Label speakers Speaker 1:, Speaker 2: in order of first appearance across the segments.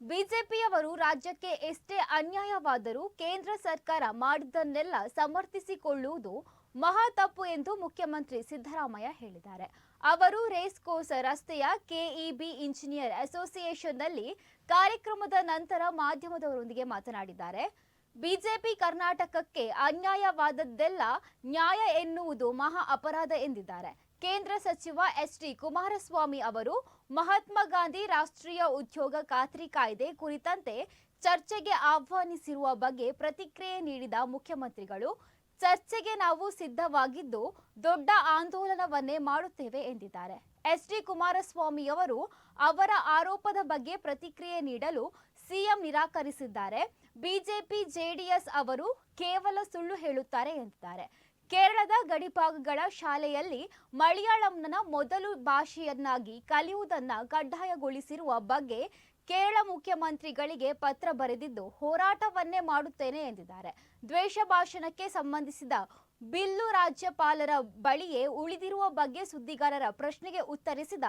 Speaker 1: ಬಿಜೆಪಿಯವರು ರಾಜ್ಯಕ್ಕೆ ಎಷ್ಟೇ ಅನ್ಯಾಯವಾದರೂ ಕೇಂದ್ರ ಸರ್ಕಾರ ಮಾಡಿದ್ದನ್ನೆಲ್ಲ ಸಮರ್ಥಿಸಿಕೊಳ್ಳುವುದು ಮಹಾ ತಪ್ಪು ಎಂದು ಮುಖ್ಯಮಂತ್ರಿ ಸಿದ್ದರಾಮಯ್ಯ ಹೇಳಿದ್ದಾರೆ. ಅವರು ರೇಸ್ ಕೋರ್ಸ್ ರಸ್ತೆಯ ಕೆಇಬಿ ಇಂಜಿನಿಯರ್ ಅಸೋಸಿಯೇಷನ್ನಲ್ಲಿ ಕಾರ್ಯಕ್ರಮದ ನಂತರ ಮಾಧ್ಯಮದವರೊಂದಿಗೆ ಮಾತನಾಡಿದ್ದಾರೆ. ಬಿಜೆಪಿ ಕರ್ನಾಟಕಕ್ಕೆ ಅನ್ಯಾಯವಾದದ್ದೆಲ್ಲ ನ್ಯಾಯ ಎನ್ನುವುದು ಮಹಾ ಅಪರಾಧ ಎಂದಿದ್ದಾರೆ. ಕೇಂದ್ರ ಸಚಿವ ಎಚ್ ಡಿ ಕುಮಾರಸ್ವಾಮಿ ಅವರು ಮಹಾತ್ಮ ಗಾಂಧಿ ರಾಷ್ಟ್ರೀಯ ಉದ್ಯೋಗ ಖಾತ್ರಿ ಕಾಯ್ದೆ ಕುರಿತಂತೆ ಚರ್ಚೆಗೆ ಆಹ್ವಾನಿಸಿರುವ ಬಗ್ಗೆ ಪ್ರತಿಕ್ರಿಯೆ ನೀಡಿದ ಮುಖ್ಯಮಂತ್ರಿಗಳು, ಚರ್ಚೆಗೆ ನಾವು ಸಿದ್ಧವಾಗಿದ್ದು ದೊಡ್ಡ ಆಂದೋಲನವನ್ನೇ ಮಾಡುತ್ತೇವೆ ಎಂದಿದ್ದಾರೆ. ಎಸ್ ಡಿ ಕುಮಾರಸ್ವಾಮಿಯವರು ಅವರ ಆರೋಪದ ಬಗ್ಗೆ ಪ್ರತಿಕ್ರಿಯೆ ನೀಡಲು ಸಿಎಂ ನಿರಾಕರಿಸಿದ್ದಾರೆ. ಬಿಜೆಪಿ ಜೆಡಿಎಸ್ ಅವರು ಕೇವಲ ಸುಳ್ಳು ಹೇಳುತ್ತಾರೆ ಎಂದಿದ್ದಾರೆ. ಕೇರಳದ ಗಡಿಭಾಗಗಳ ಶಾಲೆಯಲ್ಲಿ ಮಲಯಾಳಂನ ಮೊದಲು ಭಾಷೆಯನ್ನಾಗಿ ಕಲಿಯುವುದನ್ನು ಕಡ್ಡಾಯಗೊಳಿಸಿರುವ ಬಗ್ಗೆ ಕೇರಳ ಮುಖ್ಯಮಂತ್ರಿಗಳಿಗೆ ಪತ್ರ ಬರೆದಿದ್ದು ಹೋರಾಟವನ್ನೇ ಮಾಡುತ್ತೇನೆ ಎಂದಿದ್ದಾರೆ. ದ್ವೇಷ ಭಾಷಣಕ್ಕೆ ಸಂಬಂಧಿಸಿದ ಬಿಲ್ಲು ರಾಜ್ಯಪಾಲರ ಬಳಿಯೇ ಉಳಿದಿರುವ ಬಗ್ಗೆ ಸುದ್ದಿಗಾರರ ಪ್ರಶ್ನೆಗೆ ಉತ್ತರಿಸಿದ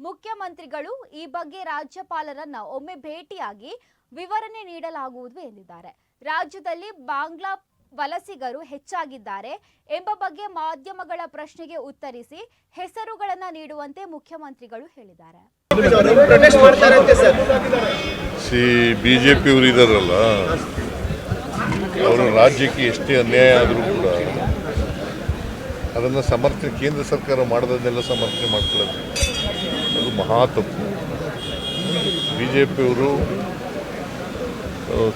Speaker 1: ಮುಖ್ಯಮಂತ್ರಿಗಳು, ಈ ಬಗ್ಗೆ ರಾಜ್ಯಪಾಲರನ್ನ ಒಮ್ಮೆ ಭೇಟಿಯಾಗಿ ವಿವರಣೆ ನೀಡಲಾಗುವುದು ಎಂದಿದ್ದಾರೆ. ರಾಜ್ಯದಲ್ಲಿ ಬಾಂಗ್ಲಾ ವಲಸಿಗರು ಹೆಚ್ಚಾಗಿದ್ದಾರೆ ಎಂಬ ಬಗ್ಗೆ ಮಾಧ್ಯಮಗಳ ಪ್ರಶ್ನೆಗೆ ಉತ್ತರಿಸಿ ಹೆಸರುಗಳನ್ನು ನೀಡುವಂತೆ ಮುಖ್ಯಮಂತ್ರಿಗಳು ಹೇಳಿದ್ದಾರೆ.
Speaker 2: ಪ್ರೊಟೆಸ್ಟ್ ಮಾಡ್ತಾರಂತೆ ಸರ್.
Speaker 3: ಸಿ ಬಿ ಜೆ ಪಿಯವರು ಇದ್ದಾರಲ್ಲ ಅವರು ರಾಜ್ಯಕ್ಕೆ ಎಷ್ಟೇ ಅನ್ಯಾಯ ಆದರೂ ಕೂಡ ಅದನ್ನು ಸಮರ್ಥನೆ ಕೇಂದ್ರ ಸರ್ಕಾರ ಮಾಡೋದನ್ನೆಲ್ಲ ಸಮರ್ಥನೆ ಮಾಡ್ಕೊಳ್ಳೋದು. ಅದು ಮಹಾ ತಪ್ಪು. ಬಿ ಜೆ ಪಿಯವರು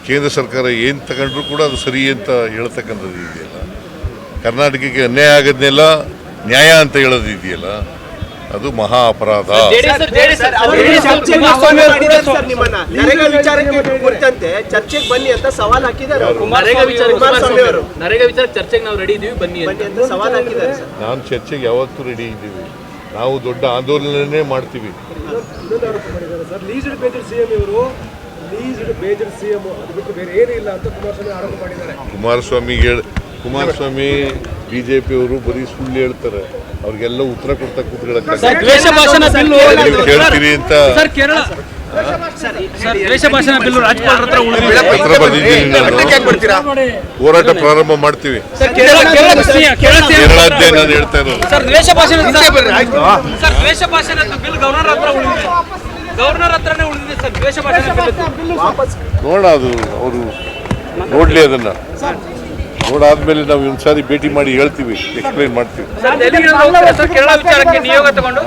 Speaker 3: ಕೇಂದ್ರ ಸರ್ಕಾರ ಏನು ತಗೊಂಡ್ರು ಕೂಡ ಅದು ಸರಿ ಅಂತ ಹೇಳ್ತಕ್ಕಂಥದ್ದು ಇದೆಯಲ್ಲ. ಕರ್ನಾಟಕಕ್ಕೆ ಅನ್ಯಾಯ ಆಗೋದನ್ನೆಲ್ಲ ನ್ಯಾಯ ಅಂತ ಹೇಳೋದು ಇದೆಯಲ್ಲ. ಅದು ಮಹಾ ಅಪರಾಧ.
Speaker 2: ಚರ್ಚೆಗೆ ಆಹ್ವಾನ ಸರ್ ನಿಮ್ಮನ್ನ. ನರೇಗಾ ವಿಚಾರಕ್ಕೆ ಕುರಿತಂತೆ ಚರ್ಚೆಗೆ ಬನ್ನಿ ಅಂತ ಸವಾಲ್ ಹಾಕಿದ್ದಾರೆ ಅವರು.
Speaker 4: ನರೇಗಾ ವಿಚಾರ
Speaker 2: ಅವರು
Speaker 4: ನರೇಗಾ ವಿಚಾರ ಚರ್ಚೆಗೆ ನಾವು ರೆಡಿ ಇದೀವಿ ಬನ್ನಿ
Speaker 2: ಬನ್ನಿ
Speaker 4: ಅಂತ
Speaker 2: ಅಂತ ಸವಾಲ್ ಸರ್.
Speaker 3: ನಾನು ಚರ್ಚೆಗೆ ಯಾವತ್ತೂ ರೆಡಿ ಇದ್ದೀವಿ. ನಾವು ದೊಡ್ಡ ಆಂದೋಲನನೇ ಮಾಡ್ತೀವಿ.
Speaker 5: ಕುಮಾರಸ್ವಾಮಿ
Speaker 3: ಹೇಳ ಕುಮಾರಸ್ವಾಮಿ ಬಿ ಜೆ ಪಿಯವರು ಬರೀ ಸುಳ್ಳು ಹೇಳ್ತಾರೆ. ಅವ್ರಿಗೆಲ್ಲ ಉತ್ತರ ಕೊಡ್ತಾ ನೀವು ಕೇಳ್ತೀರಿ ಅಂತ. ಹೋರಾಟ ಪ್ರಾರಂಭ ಮಾಡ್ತೀವಿ. ಕೇರಳದ್ದೇ ನಾನು ಹೇಳ್ತಾ ಇರೋದು.
Speaker 4: ಗವರ್ನರ್ ಹತ್ರನೇ ಉಳಿದಿದೆ ಸರ್. ದ್ವೇಷ
Speaker 3: ನೋಡ ಅದು ಅವರು ನೋಡ್ಲಿ ಅದನ್ನ. ನೋಡಾದ್ಮೇಲೆ ನಾವು ಒಂದ್ಸಾರಿ ಭೇಟಿ ಮಾಡಿ ಹೇಳ್ತೀವಿ ಎಕ್ಸ್ಪ್ಲೈನ್ ಮಾಡ್ತೀವಿ.
Speaker 4: ಸರ್ ದೆಹಲಿಗೆ ಹೋಗ್ತಾರೆ ಸರ್? ಕೇರಳ ವಿಚಾರಕ್ಕೆ ನಿಯೋಗ ತಗೊಂಡು?